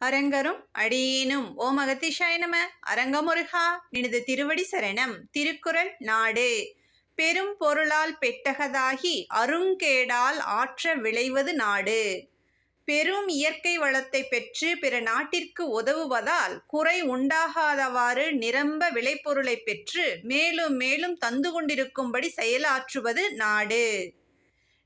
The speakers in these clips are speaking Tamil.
அரங்கரும் அடியேனும். ஓம் அகத்திஷாய நம. அரங்கமுருகா. நினது திருவடி சரணம். திருக்குறள் நாடு. பெரும் பொருளால் பெட்டகதாகி அருங்கேடால் ஆற்ற விளைவது நாடு. பெரும் இயற்கை வளத்தை பெற்று பிற நாட்டிற்கு உதவுவதால் குறை உண்டாகாதவாறு நிரம்ப விளைபொருளை பெற்று மேலும் மேலும் தந்து கொண்டிருக்கும்படி செயலாற்றுவது நாடு.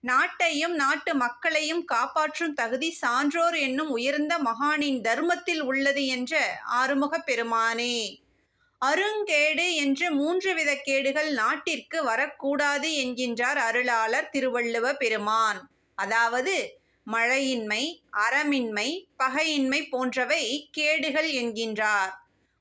நாட்டையும் நாட்டு மக்களையும் காப்பாற்றும் தகுதி சான்றோர் என்னும் உயர்ந்த மகானின் தர்மத்தில் உள்ளது என்ற ஆறுமுகப் பெருமானே. அருங்கேடு என்ற மூன்று வித கேடுகள் நாட்டிற்கு வரக்கூடாது என்கின்றார் அருளாளர் திருவள்ளுவ பெருமான். அதாவது மழையின்மை அறமின்மை பகையின்மை போன்றவை கேடுகள் என்கின்றார்.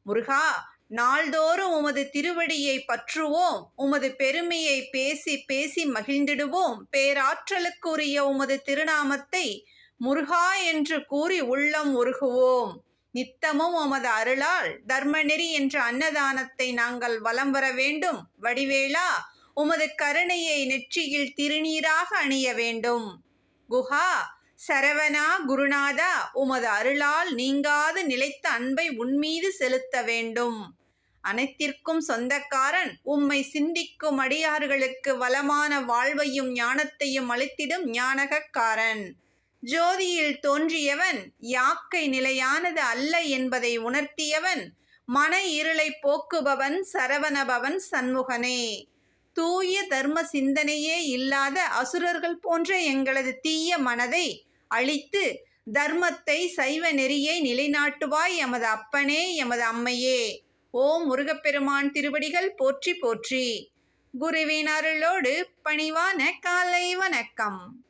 முருகா நாள்தோறும் உமது திருவடியை பற்றுவோம் உமது பெருமையை பேசி பேசி மகிழ்ந்திடுவோம். பேராற்றலுக்குரிய உமது திருநாமத்தை முருகா என்று கூறி உள்ளம் உருகுவோம். நித்தமும் உமது அருளால் தர்மநெறி என்ற அன்னதானத்தை நாங்கள் வலம் வர வேண்டும். வடிவேளா உமது கருணையை நெற்றியில் திருநீராக அணிய வேண்டும். குஹா சரவணா குருநாதா உமது அருளால் நீங்காது நிலைத்த அன்பை உன்மீது செலுத்த வேண்டும். அனைத்திற்கும் சொந்தக்காரன் உம்மை சிந்திக்கும் அடியார்களுக்கு வளமான வாழ்வையும் ஞானத்தையும் அளித்திடும் ஞானகக்காரன். ஜோதியில் தோன்றியவன் யாக்கை நிலையானது அல்ல என்பதை உணர்த்தியவன் மன இருளை போக்குபவன் சரவணபவன் சண்முகனே. தூய தர்ம சிந்தனையே இல்லாத அசுரர்கள் போன்ற எங்களது தீய மனதை அழித்து தர்மத்தை சைவ நெறியை நிலைநாட்டுவாய் எமது அப்பனே எமது அம்மையே. ஓம் முருகப்பெருமான் திருவடிகள் போற்றி போற்றி. குருவின் அருளோடு பணிவான காலை வணக்கம்.